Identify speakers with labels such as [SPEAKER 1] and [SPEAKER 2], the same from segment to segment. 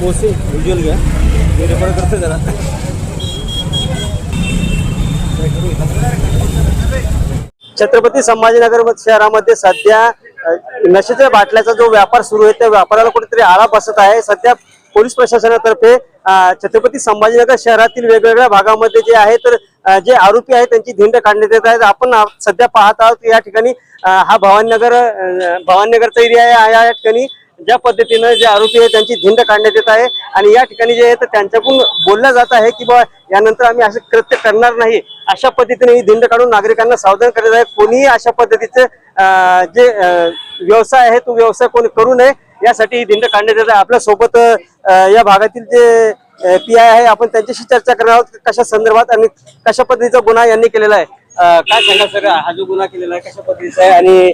[SPEAKER 1] मोसे visual घ्या. मी record करते जरा. छत्रपती संभाजीनगर शहरामध्ये सध्या नशेच्या बाटल्याचा जो व्यापार सुरू आहे त्या व्यापाराला कुठेतरी आळा बसत आहे. सध्या पोलीस प्रशासनातर्फे छत्रपती संभाजीनगर शहरातील वेगवेगळ्या भागामध्ये जे आहे तर जे आरोपी आहेत त्यांची धिंड काढण्यात येत आहेत. आपण सध्या पाहत आहोत या ठिकाणी हा भवानीनगर अ, भवानीनगरचा एरिया आहे या ठिकाणी ज्या पद्धतीनं जे आरोपी आहे त्यांची धिंड काढण्यात येत आहे आणि या ठिकाणी जे आहे तर त्यांच्याकडून बोललं जात आहे की बा यानंतर आम्ही असं कृत्य करणार नाही. अशा पद्धतीने ही धिंड काढून नागरिकांना सावधान करत आहे. कोणीही अशा पद्धतीचे जे व्यवसाय आहे तो व्यवसाय कोणी करू नये यासाठी ही धिंड काढण्यात येत आहे. आपल्यासोबत या भागातील जे पी आय आहे आपण त्यांच्याशी चर्चा करणार आहोत कशा संदर्भात आणि कशा पद्धतीचा गुन्हा यांनी केलेला आहे. काय सांगा सर? हा जो गुन्हा केलेला आहे कशा पद्धतीचा आहे आणि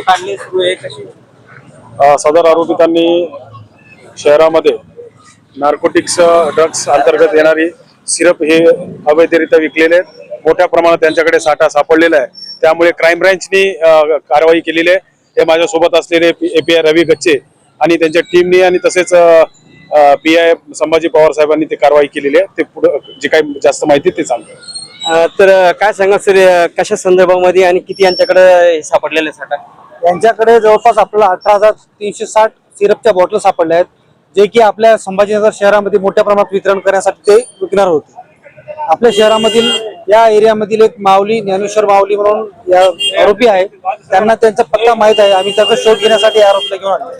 [SPEAKER 1] काढणे सुरू आहे कशी
[SPEAKER 2] सदर आरोपितांनी शहरामध्ये नार्कोटिक्स ड्रग्स अंतर्गत येणारी सिरप हे अवैधरित्या विकलेले आहेत. मोठ्या प्रमाणात त्यांच्याकडे साठा सापडलेला आहे. त्यामुळे क्राईम ब्रँचनी कारवाई केलेली आहे. हे माझ्यासोबत असलेले ए पी आय रवी गच्चे आणि त्यांच्या टीमनी आणि तसेच पी आय संभाजी पवार साहेबांनी ते कारवाई केलेली आहे. ते पुढे जे काही जास्त माहिती आहे ते सांगतो.
[SPEAKER 1] तर काय सांगा सर कशा संदर्भामध्ये आणि किती यांच्याकडे सापडलेले साठा?
[SPEAKER 3] यांच्याकडे जवळपास आपल्याला अठरा हजार तीनशे साठ सिरपच्या बॉटल सापडल्या आहेत जे की आपल्या संभाजीनगर शहरामध्ये मोठ्या प्रमाणात वितरण करण्यासाठी ते विकणार होते. आपल्या शहरामधील या एरियामधील एक माऊली ज्ञानेश्वर माऊली म्हणून या आरोपी आहे. त्यांना त्यांचा पत्ता माहीत आहे. आम्ही त्याचा शोध घेण्यासाठी या आरोपीला घेऊन आलो.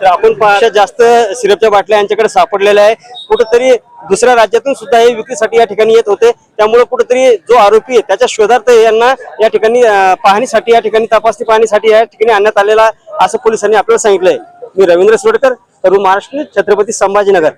[SPEAKER 1] तर आपण पाहता. जास्त सिरपच्या बाटल्या यांच्याकडे सापडलेल्या आहे. कुठेतरी दुसऱ्या राज्यातून सुद्धा हे विक्रीसाठी या ठिकाणी येत होते. त्यामुळे कुठेतरी जो आरोपी आहे त्याच्या शोधार्थ यांना या ठिकाणी पाहणीसाठी या ठिकाणी तपासणी पाहणीसाठी या ठिकाणी आणण्यात आलेला असं पोलिसांनी आपल्याला सांगितलंय. मी रवींद्र सोडकर तरुण महाराष्ट्र छत्रपती संभाजीनगर.